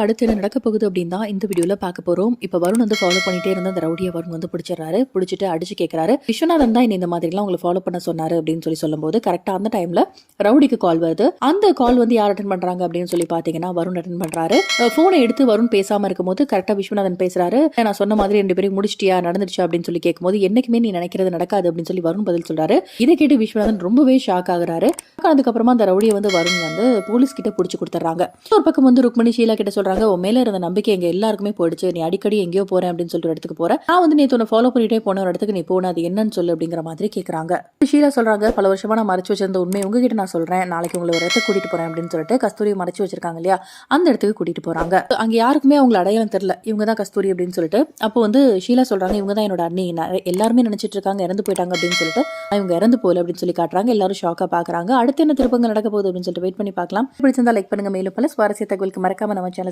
அடுத்து என்ன நடக்க போகுது அப்படின்னு தான் இந்த வீடியோல பார்க்க போறோம். இப்போ வருண் வந்து ஃபாலோ பண்ணிட்டே இருந்த அந்த ரவுடியை வருண் வந்து பிடிச்சிடறாரு. பிடிச்சிட்டு அடிச்சு கேட்கறாரு விஸ்வநாதன் தான் என்ன இந்த மாதிரிலாம் உங்களை ஃபாலோ பண்ண சொன்னாரு அப்படின்னு சொல்லி சொல்லும்போது கரெக்டா அந்த டைம்ல ரவுடிக்கு கால் வருது. அந்த கால் வந்து யார் அட்டன் பண்றாங்க அப்படின்னு சொல்லி பாத்தீங்கன்னா வருண் அட்டன் பண்றாரு. போனை எடுத்து வருண் பேசாம இருக்கும்போது கரெக்டா விஸ்வநாதன் பேசுறாரு. நான் சொன்ன மாதிரி ரெண்டு பேரும் முடிச்சிட்டியா? நடந்துச்சு அப்படின்னு சொல்லி கேட்கும்போது என்னைக்குமே நீ நினைக்கிறது நடக்காது அப்படின்னு சொல்லி வருண் பதில் சொல்றாரு. இதை கேட்டு விஸ்வநாதன் ரொம்பவே ஷாக் ஆகுறாரு. அதுக்கப்புறமா அந்த ரவுடியை வந்து வருண் வந்து போலீஸ் கிட்ட பிடிச்சி கொடுத்துறாங்க ஒரு பக்கம் வந்து ருக்மணி ஷீலா கிட்ட சொல்றாங்க உன் மேல இருந்த நம்பிக்கை எங்க எல்லாருக்குமே போயிடுச்சு. நீ அடிக்கடி எங்கேயோ போறேன் அப்படின்னு சொல்லிட்டு ஒரு இடத்துக்கு போற. நான் வந்து நீ உன்னை ஃபாலோ பண்ணிட்டே போன ஒரு இடத்துக்கு நீ போன அது என்னன்னு சொல்லு அப்படிங்கிற மாதிரி கேக்குறாங்க. ஷீலா சொல்றாங்க பல வருஷமா நான் மறைச்சு வச்சிருந்த உண்மை உங்ககிட்ட நான் சொல்றேன். நாளைக்கு உங்களை ஒரு இடத்துக்கு கூட்டிட்டு போறேன் அப்படின்னு சொல்லிட்டு கஸ்தூரியை மறைச்சு வச்சிருக்காங்க இல்லையா? அந்த இடத்துக்கு கூட்டிட்டு போறாங்க. அங்க யாருக்குமே அவங்கள அடையாளம் தெரியல. இவங்க தான் கஸ்தூரி அப்படின்னு சொல்லிட்டு. அப்போ வந்து ஷீலா சொல்றாங்க இவங்க தான் என்னோட அண்ணி. எல்லாருமே நினைச்சிட்டு இருக்காங்க இறந்து போயிட்டாங்க அப்படின்னு சொல்லிட்டு. இவங்க இறந்து போல அப்படின்னு சொல்லி காட்டுறாங்க. எல்லாரும் ஷாக்கா பாக்குறாங்க. அடுத்து என்ன திருப்பங்கள் நடக்க போகுது அப்படின்னு சொல்லிட்டு வெயிட் பண்ணி பார்க்கலாம். பிடிச்சிருந்தா லைக் பண்ணுங்க. மேலும் பல சுவாரஸ்ய தகவலுக்கு மறக்காம நம்ம சேனல்